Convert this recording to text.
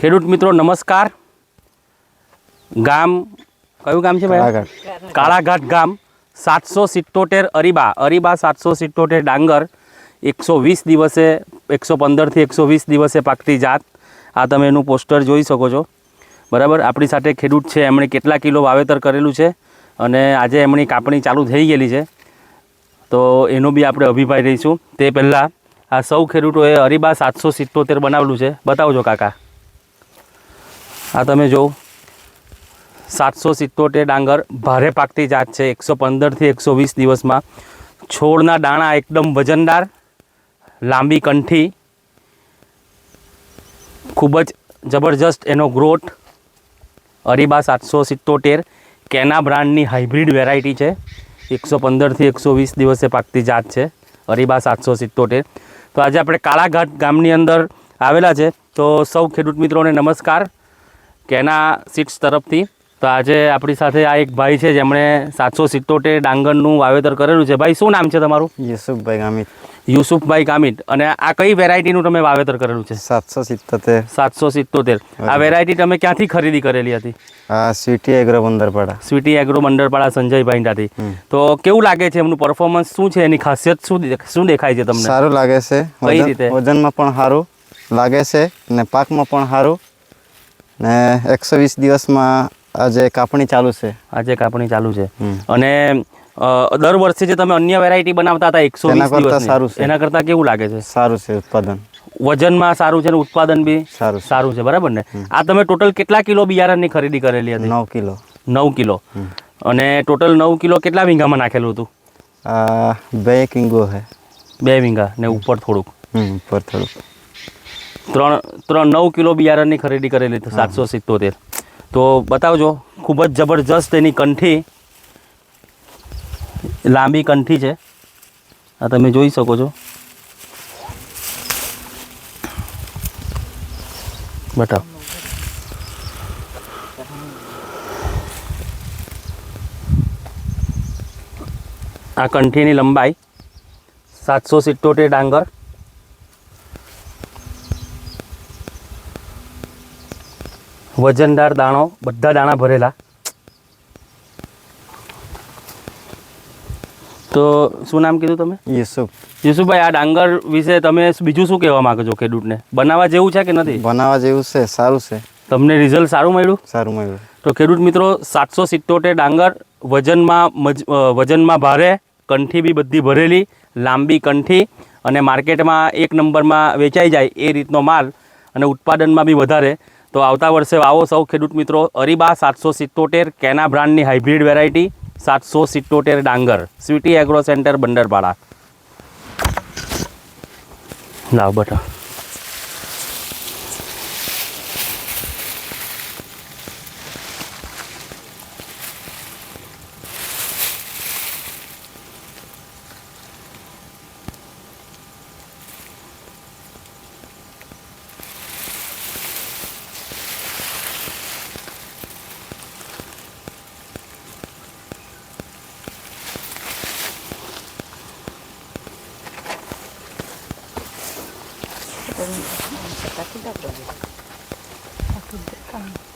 ખેડૂત મિત્રો નમસ્કાર. ગામ કયું ગામ છે ભાઈ? કાળાઘાટ. કાળાઘાટ ગામ સાતસો સિત્તોતેર અરીબા. અરીબા સાતસો સિત્તોતેર ડાંગર. એકસો વીસ દિવસે એકસો પંદરથી એકસો વીસ દિવસે પાકતી જાત. આ તમે એનું પોસ્ટર જોઈ શકો છો. બરાબર? આપણી સાથે ખેડૂત છે. એમણે કેટલા કિલો વાવેતર કરેલું છે અને આજે એમની કાપણી ચાલુ થઈ ગયેલી છે. તો એનો બી આપણે અભિપ્રાય રહીશું. તે પહેલાં આ સૌ ખેડૂતોએ અરીબા સાતસો સિત્તોતેર બનાવેલું છે. બતાવજો કાકા. આ તમે જો સાતસો સિત્તોતેર ડાંગર ભારે પાકતી જાત છે. એકસો પંદરથી એકસો વીસ દિવસમાં. છોડના દાણા એકદમ વજનદાર, લાંબી કંઠી, ખૂબ જ જબરજસ્ત એનો ગ્રોથ અરીબા સાતસો સિત્તોતેર, કેના બ્રાન્ડની હાઇબ્રિડ વેરાયટી છે. એકસો પંદરથી એકસો વીસ દિવસે પાકતી જાત છે. અરીબા સાતસો સિત્તોતેર. તો આજે આપણે કાળાઘાટ ગામની અંદર આવેલા છે. તો સૌ ખેડૂત મિત્રોને નમસ્કાર. કેના સીટ્સ તરફથી? તો આજે આપણી સાથે આ એક ભાઈ છે જેમણે સાતસો સિત્તોતેર ડાંગરનું વાવેતર કરેલું છે. ભાઈ શું નામ છે તમારું? યુસુફભાઈ ગામિત. યુસુફભાઈ ગામિત. અને આ કઈ વેરાયટીનું તમે વાવેતર કરેલું છે? સાતસો સિત્તોતેર. સાતસો સિત્તોતેર. આ વેરાયટી તમે ક્યાંથી ખરીદી કરેલી હતી? આ Sweety agro Bandarpada. Sweety agro Bandarpada Sanjaybhai ત્યાંથી તો કેવું લાગે છે? એમનું પરફોર્મન્સ શું છે? એની ખાસિયત શું શું દેખાય છે તમને? સારું લાગે છે. કઈ રીતે? વજનમાં પણ સારું લાગે છે અને પાકમાં પણ સારું. ને એકસો વીસ દિવસમાં આજે કાપણી ચાલુ છે. આજે કાપણી ચાલુ છે. અને દર વર્ષે જે તમે અન્ય વેરાયટી બનાવતા હતા એકસો કરતાં સારું છે. એના કરતાં કેવું લાગે છે? સારું છે ઉત્પાદન. વજનમાં સારું છે ઉત્પાદન બી? સારું સારું છે બરાબર ને? આ તમે ટોટલ કેટલા કિલો બિયારણની ખરીદી કરેલી હતી? નવ કિલો. નવ કિલો. અને ટોટલ નવ કિલો કેટલા વીંઘામાં નાખેલું હતું? બે કિંગો છે બે વીંઘા ને ઉપર થોડુંક? ઉપર થોડુંક. ત્રણ ત્રણ નવ કિલો બિયારણની ખરીદી કરેલી હતી સાતસો સિત્તોતેર. તો બતાવજો ખૂબ જ જબરજસ્ત એની કંઠી. લાંબી કંઠી છે. આ તમે જોઈ શકો છો. બતાવ. આ કંઠીની લંબાઈ સાતસો સિત્તોતેર ડાંગર. વજનદાર દાણો બધા દાણા ભરેલા. તો શું નામ કીધું તમે? યુસુફ. યુસુફભાઈ આ ડાંગર વિશે તમે બીજું શું કહેવા માંગો છો ખેડૂતને? બનાવવા જેવું છે કે નથી? બનાવવા જેવું છે સારું છે. તમને રિઝલ્ટ સારું મળ્યું? સારું મળ્યું. તો ખેડૂત મિત્રો સાતસો સિત્તોતેર ડાંગર વજનમાં મજ વજનમાં ભારે કંઠી બી બધી ભરેલી લાંબી કંઠી અને માર્કેટમાં એક નંબરમાં વેચાઈ જાય એ રીતનો માલ અને ઉત્પાદનમાં બી વધારે. તો આવતા વર્ષે આવો સૌ ખેડૂત મિત્રો, અરીબા સાતસો સિત્તોતેર, કેના બ્રાન્ડની હાઇબ્રિડ વેરાયટી, સાતસો સિત્તોતેર ડાંગર, સ્વીટી એગ્રો સેન્ટર, બંડરપાડા. લાવ બટા. 색깔 핀다 그러지. 아, 근데 딱.